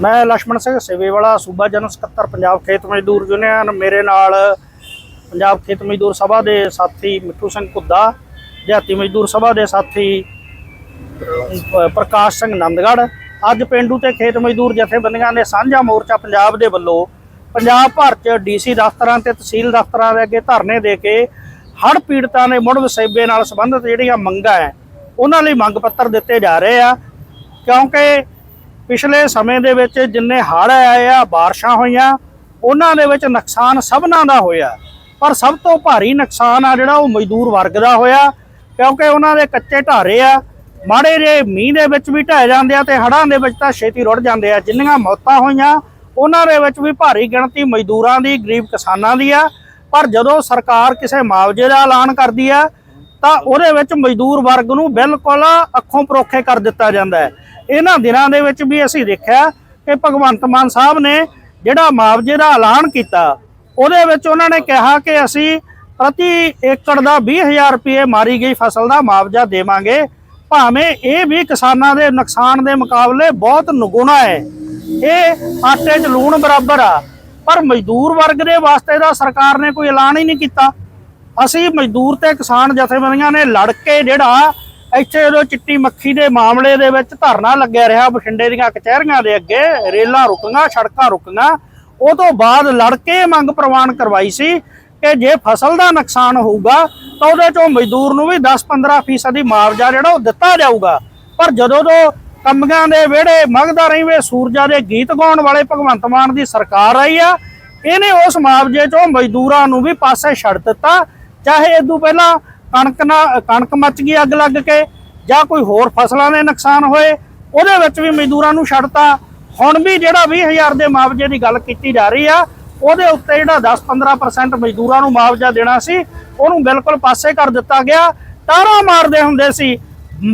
ਮੈਂ ਲక్ష్ਮਣ ਸਿੰਘ ਸੇਵੇ ਵਾਲਾ ਸੂਬਾ ਜਨਰਲ ਸਕੱਤਰ ਪੰਜਾਬ ਖੇਤ ਮਜ਼ਦੂਰ ਯੂਨੀਅਨ ਮੇਰੇ ਨਾਲ ਪੰਜਾਬ ਖੇਤ ਮਜ਼ਦੂਰ ਸਭਾ ਦੇ ਸਾਥੀ ਮਿੱਠੂ ਸਿੰਘ ਕੁੱਦਾ ਦਿਹਾਤੀ ਮਜ਼ਦੂਰ ਸਭਾ ਦੇ ਸਾਥੀ ਪ੍ਰਕਾਸ਼ ਸਿੰਘ ਨੰਦਗੜ੍ਹ ਅੱਜ ਪਿੰਡੂ ਤੇ ਖੇਤ ਮਜ਼ਦੂਰ ਜਥੇਬੰਦੀਆਂ ਦੇ ਸਾਂਝਾ ਮੋਰਚਾ ਪੰਜਾਬ ਦੇ ਵੱਲੋਂ ਪੰਜਾਬ ਭਰ ਚ ਡੀਸੀ ਦਫ਼ਤਰਾਂ ਤੇ ਤਹਿਸੀਲ ਦਫ਼ਤਰਾਂ ਦੇ ਅੱਗੇ ਧਰਨੇ ਦੇ ਕੇ ਹੜ੍ਹ ਪੀੜਤਾਂ ਦੇ ਮੁੜ ਵਸੇਬੇ ਨਾਲ ਸੰਬੰਧਿਤ ਜਿਹੜੀਆਂ ਮੰਗਾਂ ਹੈ ਉਹਨਾਂ ਲਈ ਮੰਗ ਪੱਤਰ ਦਿੱਤੇ ਜਾ ਰਹੇ ਆ। ਕਿਉਂਕਿ ਪਿਛਲੇ ਸਮੇਂ ਦੇ ਵਿੱਚ ਜਿੰਨੇ ਹੜ੍ਹ ਆਏ ਆ, ਬਾਰਿਸ਼ਾਂ ਹੋਈਆਂ, ਉਹਨਾਂ ਦੇ ਵਿੱਚ ਨੁਕਸਾਨ ਸਭਨਾਂ ਦਾ ਹੋਇਆ। ਪਰ ਸਭ ਤੋਂ ਭਾਰੀ ਨੁਕਸਾਨ ਆ ਜਿਹੜਾ ਉਹ ਮਜ਼ਦੂਰ ਵਰਗ ਦਾ ਹੋਇਆ, ਕਿਉਂਕਿ ਉਹਨਾਂ ਦੇ ਕੱਚੇ ਢਾਰੇ ਆ ਮਾੜੇ ਜੇ ਮੀਂਹ ਦੇ ਵਿੱਚ ਵੀ ਢਹਿ ਜਾਂਦੇ ਆ ਤੇ ਹੜ੍ਹਾਂ ਦੇ ਵਿੱਚ ਤਾਂ ਛੇਤੀ ਰੁੜ ਜਾਂਦੇ ਆ। ਜਿੰਨੀਆਂ ਮੌਤਾਂ ਹੋਈਆਂ, ਉਹਨਾਂ ਦੇ ਵਿੱਚ ਵੀ ਭਾਰੀ ਗਿਣਤੀ ਮਜ਼ਦੂਰਾਂ ਦੀ, ਗਰੀਬ ਕਿਸਾਨਾਂ ਦੀ ਆ। ਪਰ ਜਦੋਂ ਸਰਕਾਰ ਕਿਸੇ ਮੁਆਵਜ਼ੇ ਦਾ ਐਲਾਨ ਕਰਦੀ ਆ, ਤਾਂ ਉਹਦੇ ਵਿੱਚ ਮਜ਼ਦੂਰ ਵਰਗ ਨੂੰ ਬਿਲਕੁਲ ਅੱਖੋਂ ਪਰੋਖੇ ਕਰ ਦਿੱਤਾ ਜਾਂਦਾ ਹੈ। ਇਹਨਾਂ ਦਿਨਾਂ ਦੇ ਵਿੱਚ ਵੀ ਅਸੀਂ ਦੇਖਿਆ ਕਿ ਭਗਵੰਤ ਮਾਨ ਸਾਹਿਬ ਨੇ ਜਿਹੜਾ ਮੁਆਵਜ਼ੇ ਦਾ ਐਲਾਨ ਕੀਤਾ, ਉਹਦੇ ਵਿੱਚ ਉਹਨਾਂ ਨੇ ਕਿਹਾ ਕਿ ਅਸੀਂ ਪ੍ਰਤੀ ਏਕੜ ਦਾ 20000 ਰੁਪਏ ਮਾਰੀ ਗਈ ਫਸਲ ਦਾ ਮੁਆਵਜ਼ਾ ਦੇਵਾਂਗੇ। ਭਾਵੇਂ ਇਹ ਵੀ ਕਿਸਾਨਾਂ ਦੇ ਨੁਕਸਾਨ ਦੇ ਮੁਕਾਬਲੇ ਬਹੁਤ ਨਗੁਣਾ ਹੈ। ਇਹ ਆਟੇ 'ਚ ਲੂਣ ਬਰਾਬਰ ਆ, ਪਰ ਮਜ਼ਦੂਰ ਵਰਗ ਦੇ ਵਾਸਤੇ ਦਾ ਸਰਕਾਰ ਨੇ ਕੋਈ ਐਲਾਨ ਹੀ ਨਹੀਂ ਕੀਤਾ। ਅਸੀਂ ਮਜ਼ਦੂਰ ਤੇ ਕਿਸਾਨ ਜਥੇਬੰਦੀਆਂ ਨੇ ਲੜ ਕੇ ਜਿਹੜਾ ਇੱਥੇ ਜਦੋਂ ਚਿੱਟੀ ਮੱਖੀ ਦੇ ਮਾਮਲੇ ਦੇ ਵਿੱਚ ਧਰਨਾ ਲੱਗਿਆ ਰਿਹਾ, ਬਠਿੰਡੇ ਦੀਆਂ ਕਚਹਿਰੀਆਂ ਦੇ ਅੱਗੇ, ਰੇਲਾਂ ਰੁਕੀਆਂ, ਸੜਕਾਂ ਰੁਕੀਆਂ, ਉਹ ਤੋਂ ਬਾਅਦ ਲੜ ਕੇ ਮੰਗ ਪ੍ਰਵਾਨ ਕਰਵਾਈ ਸੀ ਕਿ ਜੇ ਫਸਲ ਦਾ ਨੁਕਸਾਨ ਹੋਊਗਾ ਤਾਂ ਉਹਦੇ ਚੋਂ ਮਜ਼ਦੂਰ ਨੂੰ ਵੀ 10-15 ਫੀਸਦ ਦੀ ਮੁਆਵਜ਼ਾ ਜਿਹੜਾ ਉਹ ਦਿੱਤਾ ਜਾਊਗਾ। ਪਰ ਜਦੋਂ ਤੋਂ ਕੰਮੀਆਂ ਦੇ ਵਿਹੜੇ ਮੰਗਦਾ ਰਹੀਵੇ, ਸੂਰਜਾ ਦੇ ਗੀਤ ਗਾਉਣ ਵਾਲੇ ਭਗਵੰਤ ਮਾਨ ਦੀ ਸਰਕਾਰ ਆਈ ਆ, ਇਹਨੇ ਉਸ ਮੁਆਵਜ਼ੇ ਚੋਂ ਮਜ਼ਦੂਰਾਂ ਨੂੰ ਵੀ ਪਾਸੇ ਛੱਡ ਦਿੱਤਾ। ਚਾਹੇ ਇਦੋਂ ਪਹਿਲਾਂ ਕਣਕ ਨਾ, ਕਣਕ ਮੱਚ ਗਈ ਅੱਗ ਲੱਗ ਕੇ, ਜਾਂ ਕੋਈ ਹੋਰ ਫਸਲਾਂ ਦੇ ਨੁਕਸਾਨ ਹੋਏ, ਉਹਦੇ ਵਿੱਚ ਵੀ ਮਜ਼ਦੂਰਾਂ ਨੂੰ ਛੱਡਤਾ ਹੁਣ ਵੀ ਜਿਹੜਾ 20000 ਦੇ ਮੁਆਵਜ਼ੇ ਦੀ ਗੱਲ ਕੀਤੀ ਜਾ ਰਹੀ ਆ ਉਹਦੇ ਉੱਤੇ ਜਿਹੜਾ 10-15% ਮਜ਼ਦੂਰਾਂ ਨੂੰ ਮੁਆਵਜ਼ਾ ਦੇਣਾ ਸੀ, ਉਹਨੂੰ ਬਿਲਕੁਲ ਪਾਸੇ ਕਰ ਦਿੱਤਾ ਗਿਆ। ਤਾਰਾ ਮਾਰਦੇ ਹੁੰਦੇ ਸੀ,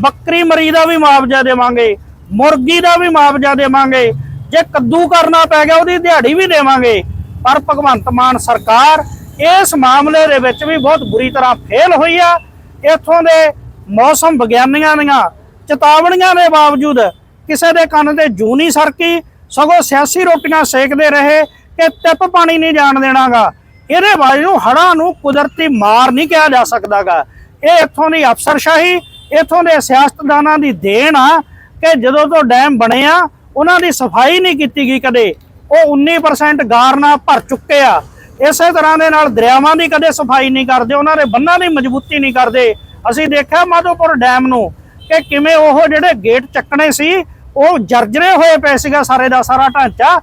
ਬੱਕਰੀ ਮਰੀ ਦਾ ਵੀ ਮੁਆਵਜ਼ਾ ਦੇਵਾਂਗੇ, ਮੁਰਗੀ ਦਾ ਵੀ ਮੁਆਵਜ਼ਾ ਦੇਵਾਂਗੇ, ਜੇ ਕੱਦੂ ਕਰਨਾ ਪੈ ਗਿਆ ਉਹਦੀ ਦਿਹਾੜੀ ਵੀ ਦੇਵਾਂਗੇ। ਪਰ ਭਗਵੰਤ ਮਾਨ ਸਰਕਾਰ ਇਸ ਮਾਮਲੇ ਦੇ ਵਿੱਚ ਵੀ ਬਹੁਤ ਬੁਰੀ ਤਰ੍ਹਾਂ ਫੇਲ ਹੋਈ ਆ। ਇੱਥੋਂ ਦੇ ਮੌਸਮ ਵਿਗਿਆਨੀਆਂ ਦੀਆਂ ਚੇਤਾਵਨੀਆਂ ਦੇ ਬਾਵਜੂਦ ਕਿਸੇ ਦੇ ਕੰਨ ਤੇ ਜੂ ਨਹੀਂ ਸਰਕੀ, ਸਗੋਂ ਸਿਆਸੀ ਰੋਟੀਆਂ ਸੇਕਦੇ ਰਹੇ। ਕਿ ਟਿੱਪ ਪਾਣੀ ਨਹੀਂ ਜਾਣ ਦੇਣਾਗਾ। ਇਹਦੇ ਬਾਰੇ ਨੂੰ ਹੜ੍ਹਾਂ ਨੂੰ ਕੁਦਰਤੀ ਮਾਰ ਨਹੀਂ ਕਿਹਾ ਜਾ ਸਕਦਾਗਾ। ਇਹ ਇੱਥੋਂ ਦੀ ਅਫਸਰਸ਼ਾਹੀ, ਇੱਥੋਂ ਦੇ ਸਿਆਸਤਦਾਨਾਂ ਦੀ ਦੇਣ ਆ ਕਿ ਜਦੋਂ ਤੋਂ ਡੈਮ ਬਣੇ ਆ, ਉਹਨਾਂ ਦੀ ਸਫ਼ਾਈ ਨਹੀਂ ਕੀਤੀ ਗਈ ਕਦੇ। ਉਹ 19% ਗਾਰ ਨਾਲ ਭਰ ਚੁੱਕੇ ਆ। ਇਸੇ ਤਰ੍ਹਾਂ ਦੇ ਨਾਲ ਦਰਿਆਵਾਂ ਦੀ ਕਦੇ ਸਫ਼ਾਈ ਨਹੀਂ ਕਰਦੇ, ਉਹਨਾਂ ਦੇ ਬੰਨਾਂ ਦੀ ਮਜ਼ਬੂਤੀ ਨਹੀਂ ਕਰਦੇ। ਅਸੀਂ ਦੇਖਿਆ ਮਾਧੋਪੁਰ ਡੈਮ ਨੂੰ ਕਿ ਕਿਵੇਂ ਉਹ ਜਿਹੜੇ ਗੇਟ ਚੱਕਣੇ ਸੀ, ਉਹ ਜਰਜਰੇ ਹੋਏ ਪਏ ਸੀਗਾ ਸਾਰੇ ਦਾ ਸਾਰਾ ਢਾਂਚਾ।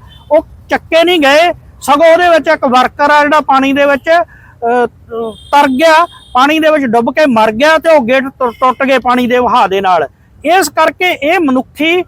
ਚੱਕੇ ਨਹੀਂ ਗਏ, ਸਗੋਂ ਉਹਦੇ ਵਿੱਚ ਇੱਕ ਵਰਕਰ ਆ ਜਿਹੜਾ ਪਾਣੀ ਦੇ ਵਿੱਚ ਤਰ ਗਿਆ, ਪਾਣੀ ਦੇ ਵਿੱਚ ਡੁੱਬ ਕੇ ਮਰ ਗਿਆ ਤੇ ਉਹ ਗੇਟ ਟੁੱਟ ਗਏ ਪਾਣੀ ਦੇ ਵਹਾਅ ਦੇ ਨਾਲ। ਇਸ ਕਰਕੇ ਇਹ ਮਨੁੱਖੀ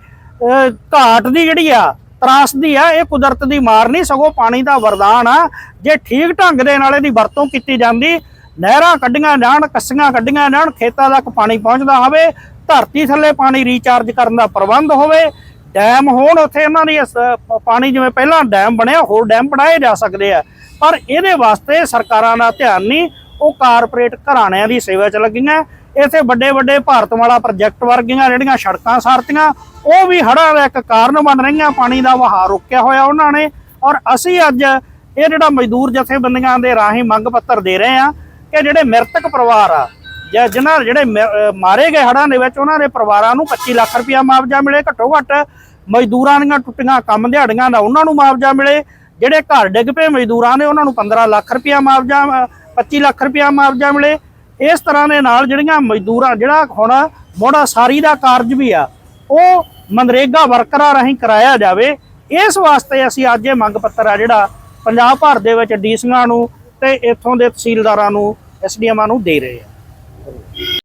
ਘਾਟ ਦੀ ਜਿਹੜੀ ਆ, ਤਰਾਸ ਦੀ ਆ, ਇਹ ਕੁਦਰਤ ਦੀ ਮਾਰ ਨਹੀਂ, ਸਗੋਂ ਪਾਣੀ ਦਾ ਵਰਦਾਨ ਆ। ਜੇ ਠੀਕ ਢੰਗ ਦੇ ਨਾਲ ਇਹਦੀ ਵਰਤੋਂ ਕੀਤੀ ਜਾਂਦੀ, ਨਹਿਰਾਂ ਕੱਢੀਆਂ ਜਾਣ, ਕੱਸੀਆਂ ਕੱਢੀਆਂ ਜਾਣ, ਖੇਤਾਂ ਤੱਕ ਪਾਣੀ ਪਹੁੰਚਦਾ ਹੋਵੇ, ਧਰਤੀ ਥੱਲੇ ਪਾਣੀ ਰੀਚਾਰਜ ਕਰਨ ਦਾ ਪ੍ਰਬੰਧ ਹੋਵੇ ਡੈਮ ਹੋਣ ਉੱਥੇ ਇਹਨਾਂ ਦੀ ਇਸ- ਪਾਣੀ ਜਿਵੇਂ ਪਹਿਲਾਂ ਡੈਮ ਬਣਿਆ, ਹੋਰ ਡੈਮ ਬਣਾਏ ਜਾ ਸਕਦੇ ਆ। ਪਰ ਇਹਦੇ ਵਾਸਤੇ ਸਰਕਾਰਾਂ ਦਾ ਧਿਆਨ ਨਹੀਂ, ਉਹ ਕਾਰਪੋਰੇਟ ਘਰਾਣਿਆਂ ਦੀ ਸੇਵਾ 'ਚ ਲੱਗੀਆਂ। ਇੱਥੇ ਵੱਡੇ ਵੱਡੇ ਭਾਰਤਮਾਲਾ ਪ੍ਰੋਜੈਕਟ ਵਰਗੀਆਂ ਜਿਹੜੀਆਂ ਸੜਕਾਂ ਸਾਰਤੀਆਂ, ਉਹ ਵੀ ਹੜ੍ਹਾਂ ਦਾ ਇੱਕ ਕਾਰਨ ਬਣ ਰਹੀਆਂ, ਪਾਣੀ ਦਾ ਵਹਾਅ ਰੋਕਿਆ ਹੋਇਆ ਉਹਨਾਂ ਨੇ। ਔਰ ਅਸੀਂ ਅੱਜ ਇਹ ਜਿਹੜਾ ਮਜ਼ਦੂਰ ਜਥੇਬੰਦੀਆਂ ਦੇ ਰਾਹੀਂ ਮੰਗ ਪੱਤਰ ਦੇ ਰਹੇ ਆ ਕਿ ਜਿਹੜੇ ਮ੍ਰਿਤਕ ਪਰਿਵਾਰ ਆ ਜਾਂ ਜਿਨ੍ਹਾਂ ਜਿਹੜੇ ਮਾਰੇ ਗਏ ਹੜ੍ਹਾਂ ਦੇ ਵਿੱਚ, ਉਹਨਾਂ ਦੇ ਪਰਿਵਾਰਾਂ ਨੂੰ 25 ਲੱਖ ਰੁਪਇਆ ਮੁਆਵਜ਼ਾ ਮਿਲੇ, ਘੱਟੋ ਘੱਟ ਮਜ਼ਦੂਰਾਂ ਦੀਆਂ ਟੁੱਟੀਆਂ ਕੰਮ ਦਿਹਾੜੀਆਂ ਦਾ ਉਹਨਾਂ ਨੂੰ ਮੁਆਵਜ਼ਾ ਮਿਲੇ, ਜਿਹੜੇ ਘਰ ਡਿੱਗ ਪਏ ਮਜ਼ਦੂਰਾਂ ਨੇ ਉਹਨਾਂ ਨੂੰ 15 ਲੱਖ ਰੁਪਇਆ ਮੁਆਵਜ਼ਾ, ਅਹ 25 ਲੱਖ ਰੁਪਇਆ ਮੁਆਵਜ਼ਾ ਮਿਲੇ। ਇਸ ਤਰ੍ਹਾਂ ਦੇ ਨਾਲ ਜਿਹੜੀਆਂ ਮਜ਼ਦੂਰਾਂ, ਜਿਹੜਾ ਹੁਣ ਮੋੜਾ ਸਾਰੀ ਦਾ ਕਾਰਜ ਵੀ ਆ, ਉਹ ਮਨਰੇਗਾ ਵਰਕਰਾਂ ਰਾਹੀਂ ਕਰਾਇਆ ਜਾਵੇ। ਇਸ ਵਾਸਤੇ ਅਸੀਂ ਅੱਜ ਇਹ ਮੰਗ ਪੱਤਰ ਆ ਜਿਹੜਾ ਪੰਜਾਬ ਭਰ ਦੇ ਵਿੱਚ ਡੀਸੀਆਂ ਨੂੰ ਤੇ ਇੱਥੋਂ ਦੇ ਤਹਿਸੀਲਦਾਰਾਂ ਨੂੰ, ਐਸਡੀਐਮਾਂ ਨੂੰ ਦੇ ਰਹੇ ਆ thank you